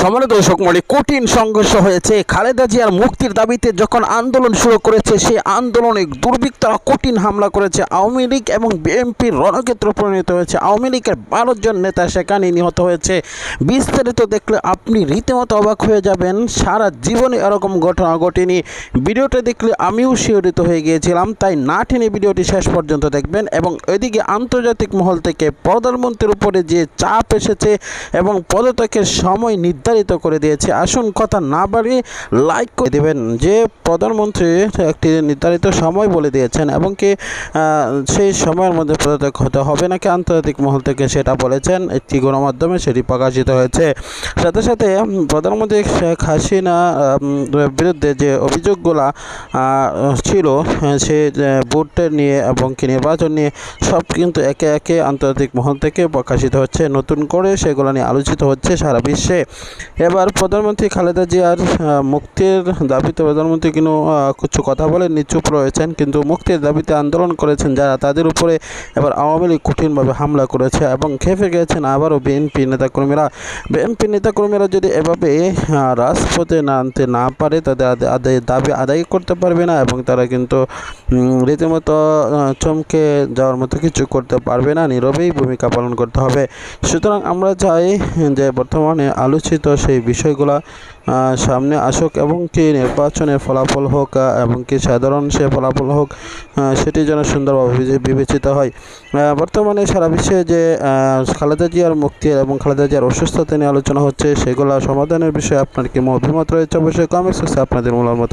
সমানিত দর্শক মনে কঠিন সংঘর্ষ হয়েছে। খালেদা জিয়ার মুক্তির দাবিতে যখন আন্দোলন শুরু করেছে, সেই আন্দোলনে দুর্বৃত্তরা কঠিন হামলা করেছে। আওয়ামী লীগ এবং বিএনপির রণক্ষেত্র পরিণত হয়েছে। আওয়ামী লীগের বারো জন নেতা সেখানে নিহত হয়েছে। বিস্তারিত দেখলে আপনি রীতিমতো অবাক হয়ে যাবেন। সারা জীবনে এরকম ঘটনা ঘটেনি। ভিডিওটা দেখলে আমিও শিহরিত হয়ে গিয়েছিলাম। তাই না টেনে ভিডিওটি শেষ পর্যন্ত দেখবেন এবং এদিকে আন্তর্জাতিক মহল থেকে প্রধানমন্ত্রীর উপরে যে চাপ এসেছে এবং পদত্যাগের সময় নির্ধারিত করে দিয়েছে। আসুন কথা না বাড়িয়ে লাইক করে দেবেন, যে প্রধানমন্ত্রী একটি নির্ধারিত সময় বলে দিয়েছেন এবং কি সেই সময়ের মধ্যে পদত্যাগ হতে হবে নাকি আন্তর্জাতিক মহল থেকে সেটা বলেছেন। একটি গণমাধ্যমে সেটি প্রকাশিত হয়েছে। সাথে সাথে প্রধানমন্ত্রী শেখ হাসিনা বিরুদ্ধে যে অভিযোগগুলা ছিল, সে ভোটের নিয়ে এবং কি নির্বাচন নিয়ে সব কিন্তু একে একে আন্তর্জাতিক মহল থেকে প্রকাশিত হচ্ছে। নতুন করে সেগুলো নিয়ে আলোচিত হচ্ছে সারা বিশ্বে। এবার প্রধানমন্ত্রী খালেদা জিয়ার মুক্তির দাবিতে প্রধানমন্ত্রী কিন্তু কিছু কথা বলে চুপ রয়েছেন, কিন্তু মুক্তির দাবিতে আন্দোলন করেছেন যারা, তাদের উপরে এবার আওয়ামী লীগ কঠিনভাবে হামলা করেছে এবং খেপে গেছেন আবারও বিএনপি নেতাকর্মীরা। বিএনপি নেতাকর্মীরা যদি এভাবে রাজপথে না আনতে না পারে, তাদের আদায় দাবি আদায় করতে পারবে না এবং তারা কিন্তু রীতিমতো চমকে যাওয়ার মতো কিছু করতে পারবে না, নীরবেই ভূমিকা পালন করতে হবে। সুতরাং আমরা চাই যে বর্তমানে আলোচিত সেই বিষয়গুলো সামনে আসুক এবং কি নির্বাচনের ফলাফল হোক এবং কি সাধারণ সে ফলাফল হোক সেটি যেন সুন্দরভাবে বিবেচিত হয়। বর্তমানে সারা বিশ্বে যে খালেদা জিয়ার মুক্তি এবং খালেদা জিয়ার অসুস্থতা নিয়ে আলোচনা হচ্ছে, সেগুলো সমাধানের বিষয়ে আপনার কি অভিমত রয়েছে? অবশ্যই কমেন্ট সেক্সে আপনাদের মূল মত